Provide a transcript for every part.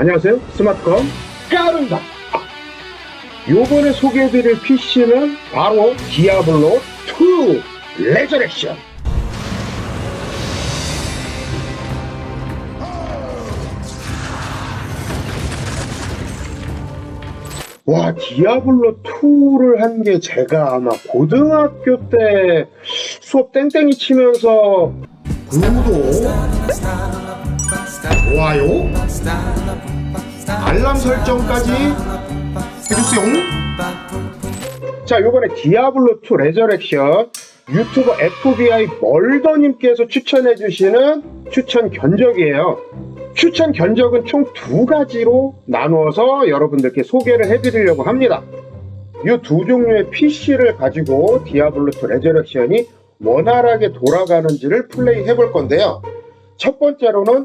안녕하세요. 스마트컴 까른다. 요번에 소개해드릴 PC는 바로 디아블로 2 레저렉션. 와, 디아블로 2를 한 게 제가 아마 고등학교 때 수업 땡땡이 치면서 구독, 좋아요, 알람 설정까지 해주세요. 자, 요번에 디아블로2 레저렉션 유튜버 FBI 멀더님께서 추천해주시는 추천 견적이에요. 추천 견적은 총 두 가지로 나누어서 여러분들께 소개를 해드리려고 합니다. 이 두 종류의 PC를 가지고 디아블로2 레저렉션이 원활하게 돌아가는지를 플레이 해볼 건데요. 첫 번째로는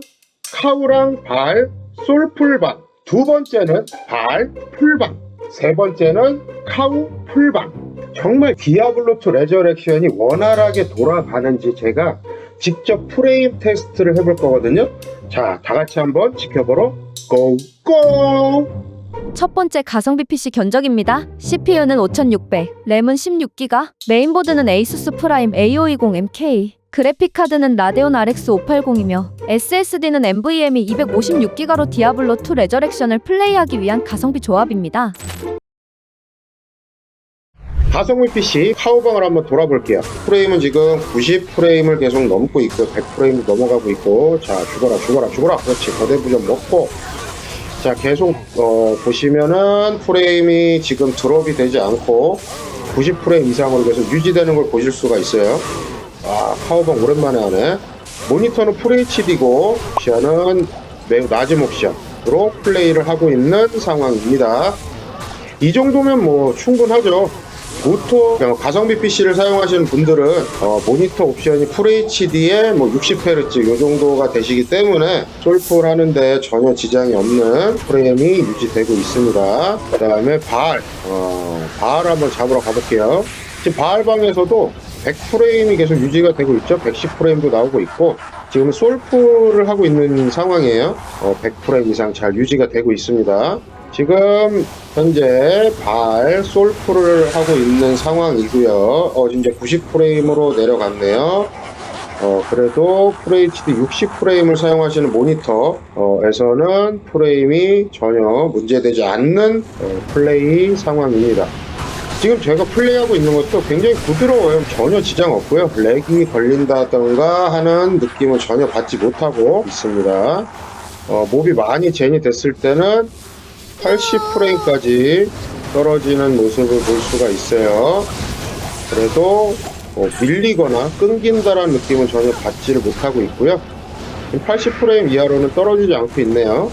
카우랑 발, 솔풀반. 두 번째는 발, 풀반. 세 번째는 카우, 풀반. 정말 디아블로2 레저렉션이 원활하게 돌아가는지 제가 직접 프레임 테스트를 해볼 거거든요. 자, 다 같이 한번 지켜보러 고! 고! 첫 번째 가성비 PC 견적입니다. CPU는 5600, 램은 16기가, 메인보드는 에이수스 프라임 A520MK, 그래픽카드는 라데온 RX 580이며 SSD는 NVMe 256기가로 디아블로2 레저렉션을 플레이하기 위한 가성비 조합입니다. 가성비 PC 카우방을 한번 돌아볼게요. 프레임은 지금 90프레임을 계속 넘고 있고 100프레임도 넘어가고 있고 자 죽어라 죽어라 죽어라 그렇지 거대 부전 먹고 자 계속 어, 보시면은 프레임이 지금 드롭이 되지 않고 90프레임 이상으로 계속 유지되는 걸 보실 수가 있어요. 아 카우방 오랜만에 하네. 모니터는 FHD고 옵션은 매우 낮은 옵션으로 플레이를 하고 있는 상황입니다. 이 정도면 뭐 충분하죠. 보통 가성비 PC를 사용하시는 분들은 어, 모니터 옵션이 FHD에 뭐 60Hz 이 정도가 되시기 때문에 솔풀 하는데 전혀 지장이 없는 프레임이 유지되고 있습니다. 그 다음에 발, 어, 발 한번 잡으러 가볼게요. 지금 발방에서도 100프레임이 계속 유지가 되고 있죠. 110프레임도 나오고 있고 지금 솔풀을 하고 있는 상황이에요. 어, 100프레임 이상 잘 유지가 되고 있습니다. 지금 현재 발 솔풀을 하고 있는 상황이고요. 어, 이제 90프레임으로 내려갔네요. 어, 그래도 FHD 60프레임을 사용하시는 모니터에서는 프레임이 전혀 문제되지 않는 어, 플레이 상황입니다. 지금 제가 플레이하고 있는 것도 굉장히 부드러워요. 전혀 지장 없고요. 렉이 걸린다던가 하는 느낌은 전혀 받지 못하고 있습니다. 어, 몹이 많이 젠이 됐을 때는 80프레임까지 떨어지는 모습을 볼 수가 있어요. 그래도 어, 밀리거나 끊긴다라는 느낌은 전혀 받지를 못하고 있고요. 80프레임 이하로는 떨어지지 않고 있네요.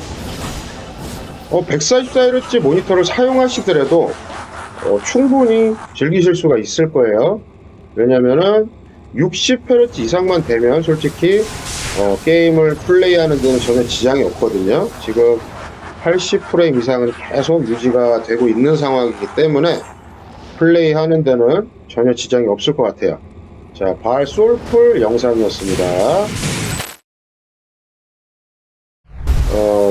어, 144Hz 모니터를 사용하시더라도 어, 충분히 즐기실 수가 있을 거예요. 왜냐면은 60Hz 이상만 되면 솔직히 어, 게임을 플레이하는 데는 전혀 지장이 없거든요. 지금 80프레임 이상은 계속 유지가 되고 있는 상황이기 때문에 플레이하는 데는 전혀 지장이 없을 것 같아요. 자, 발 솔풀 영상이었습니다.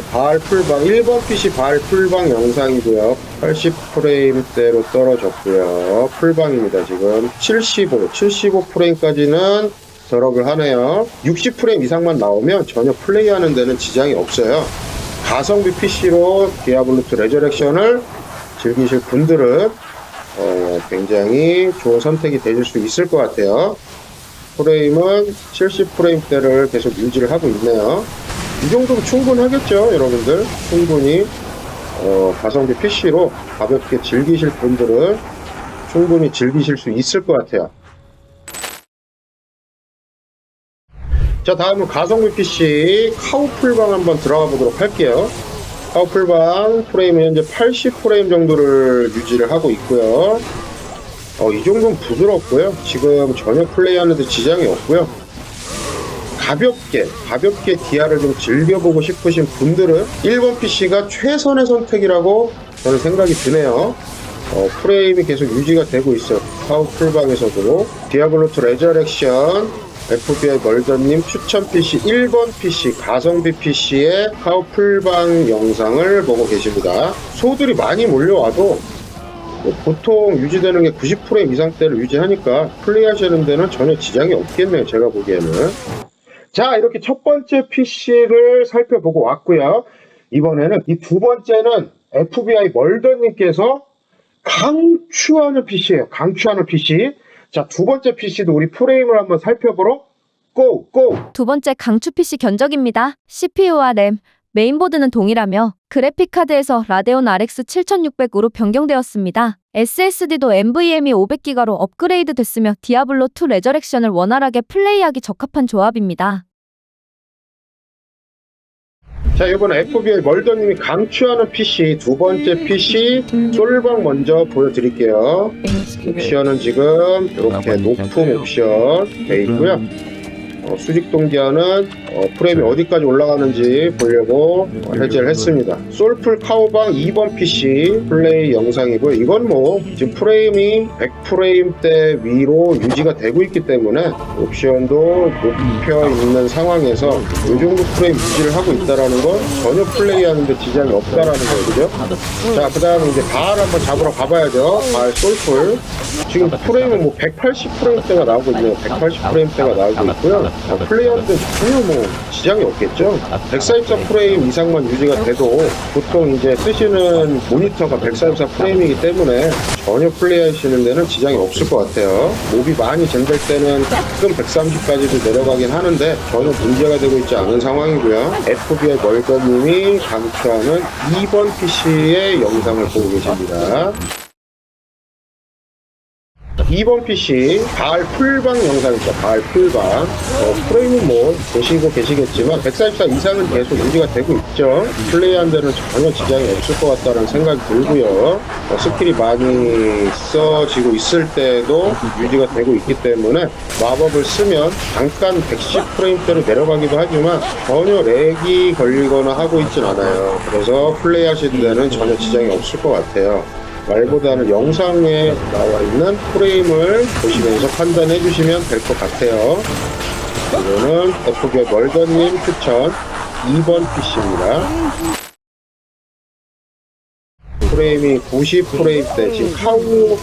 어, 발 풀방 1번 PC 발 풀방 영상이고요. 80프레임대로 떨어졌고요. 풀방입니다. 지금 75, 75프레임까지는 드롭을 하네요. 60프레임 이상만 나오면 전혀 플레이하는 데는 지장이 없어요. 가성비 PC로 디아블로2 레저렉션을 즐기실 분들은 어, 굉장히 좋은 선택이 되실 수 있을 것 같아요. 프레임은 70프레임대를 계속 유지를 하고 있네요. 이 정도면 충분하겠죠, 여러분들. 충분히 어, 가성비 PC로 가볍게 즐기실 분들은 충분히 즐기실 수 있을 것 같아요. 자, 다음은 가성비 PC 카우풀방 한번 들어가 보도록 할게요. 카우풀방 프레임은 현재 80프레임 정도를 유지를 하고 있고요. 어, 이 정도는 부드럽고요. 지금 전혀 플레이하는데 지장이 없고요. 가볍게, 가볍게 디아를 좀 즐겨보고 싶으신 분들은 1번 PC가 최선의 선택이라고 저는 생각이 드네요. 어, 프레임이 계속 유지가 되고 있어요. 카우풀방에서도 디아블로2 레저렉션 FBI 멀더님 추천 PC 1번 PC 가성비 PC의 카우 풀방 영상을 보고 계십니다. 소들이 많이 몰려와도 뭐 보통 유지되는 게 90프레임 이상대를 유지하니까 플레이하시는 데는 전혀 지장이 없겠네요. 제가 보기에는. 자, 이렇게 첫 번째 PC를 살펴보고 왔고요. 이번에는 이 두 번째는 FBI 멀더님께서 강추하는 PC예요. 강추하는 PC. 자, 두 번째 PC도 우리 프레임을 한번 살펴보러 고! 고! 두 번째 강추 PC 견적입니다. CPU와 램, 메인보드는 동일하며 그래픽카드에서 라데온 RX 7600으로 변경되었습니다. SSD도 NVMe 500기가로 업그레이드 됐으며 디아블로2 레저렉션을 원활하게 플레이하기 적합한 조합입니다. 자, 이번 FBI 멀더님이 강추하는 PC 두 번째 PC 솔방 먼저 보여드릴게요. 옵션은 지금 이렇게 높은 옵션 돼 있고요. 어, 수직 동기화는 어, 프레임이 어디까지 올라가는지 보려고 어, 해제를 했습니다. 솔풀 카우방 2번 PC 플레이 영상이고요. 이건 뭐 지금 프레임이 100프레임대 위로 유지가 되고 있기 때문에 옵션도 높여 있는 상황에서 이 정도 프레임 유지를 하고 있다라는 건 전혀 플레이하는데 지장이 없다라는 거예요. 그죠? 자, 그 다음에 이제 발 한번 잡으러 가봐야죠. 발 솔풀. 지금 프레임은 뭐 180프레임대가 나오고 있네요. 180프레임대가 나오고 있고요. 어, 플레이하는데 전혀 뭐 지장이 없겠죠. 144 프레임 이상만 유지가 돼도 보통 이제 쓰시는 모니터가 144 프레임이기 때문에 전혀 플레이하시는 데는 지장이 없을 것 같아요. 몹이 많이 젠될 때는 가끔 130까지도 내려가긴 하는데 전혀 문제가 되고 있지 않은 상황이고요. FBI 멀더님이 강추하는 2번 PC의 영상을 보고 계십니다. 2번 PC 발 풀방 영상 있죠. 발 풀방. 어, 프레임은 뭐 보시고 계시겠지만 144 이상은 계속 유지가 되고 있죠. 플레이한 데는 전혀 지장이 없을 것 같다는 생각이 들고요. 어, 스킬이 많이 써지고 있을 때도 유지가 되고 있기 때문에 마법을 쓰면 잠깐 110프레임대로 내려가기도 하지만 전혀 렉이 걸리거나 하고 있진 않아요. 그래서 플레이하시는 데는 전혀 지장이 없을 것 같아요. 말보다는 영상에 나와 있는 프레임을 보시면서 판단해 주시면 될 것 같아요. 이거는 FB의 멀더님 추천 2번 PC입니다. 프레임이 90 프레임대 지금 카우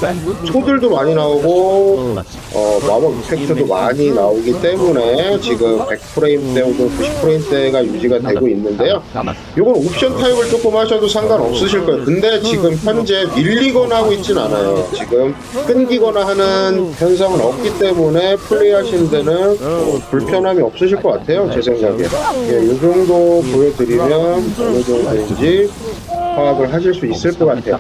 초들도 많이 나오고 어, 마법 이펙트도 많이 나오기 때문에 지금 100 프레임대 혹은 90 프레임대가 유지가 되고 있는데요. 이건 옵션 타입을 조금 하셔도 상관없으실 거예요. 근데 지금 현재 밀리거나 하고 있진 않아요. 지금 끊기거나 하는 현상은 없기 때문에 플레이하시는 데는 어, 불편함이 없으실 것 같아요. 제 생각에. 예, 이 정도 보여드리면 어느 정도인지 파악을 하실 수 있을 것 같아요.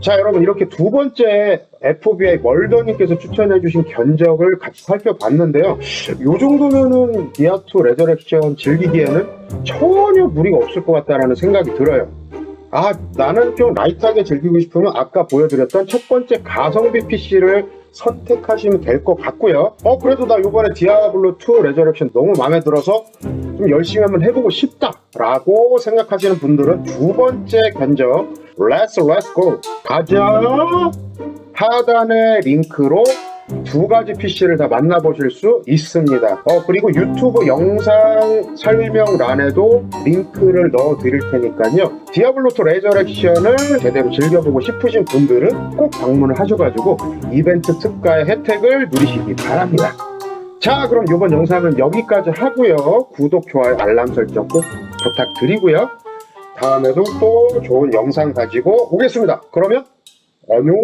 자, 여러분 이렇게 두 번째 FBI 멀더님께서 추천해주신 견적을 같이 살펴봤는데요. 요 정도면은 디아2 레저렉션 즐기기에는 전혀 무리가 없을 것 같다라는 생각이 들어요. 아, 나는 좀 라이트하게 즐기고 싶으면 아까 보여드렸던 첫 번째 가성비 PC를 선택하시면 될 것 같고요. 어, 그래도 나 이번에 디아블로2 레저렉션 너무 마음에 들어서 좀 열심히 한번 해보고 싶다라고 생각하시는 분들은 두 번째 견적 Let's Let's Go 가자 하단의 링크로 두 가지 PC를 다 만나보실 수 있습니다. 어, 그리고 유튜브 영상 설명란에도 링크를 넣어 드릴 테니까요. 디아블로2 레저렉션을 제대로 즐겨보고 싶으신 분들은 꼭 방문을 하셔가지고 이벤트 특가의 혜택을 누리시기 바랍니다. 자, 그럼 이번 영상은 여기까지 하고요. 구독, 좋아요, 알람 설정 꼭 부탁드리고요. 다음에도 또 좋은 영상 가지고 오겠습니다. 그러면 안녕!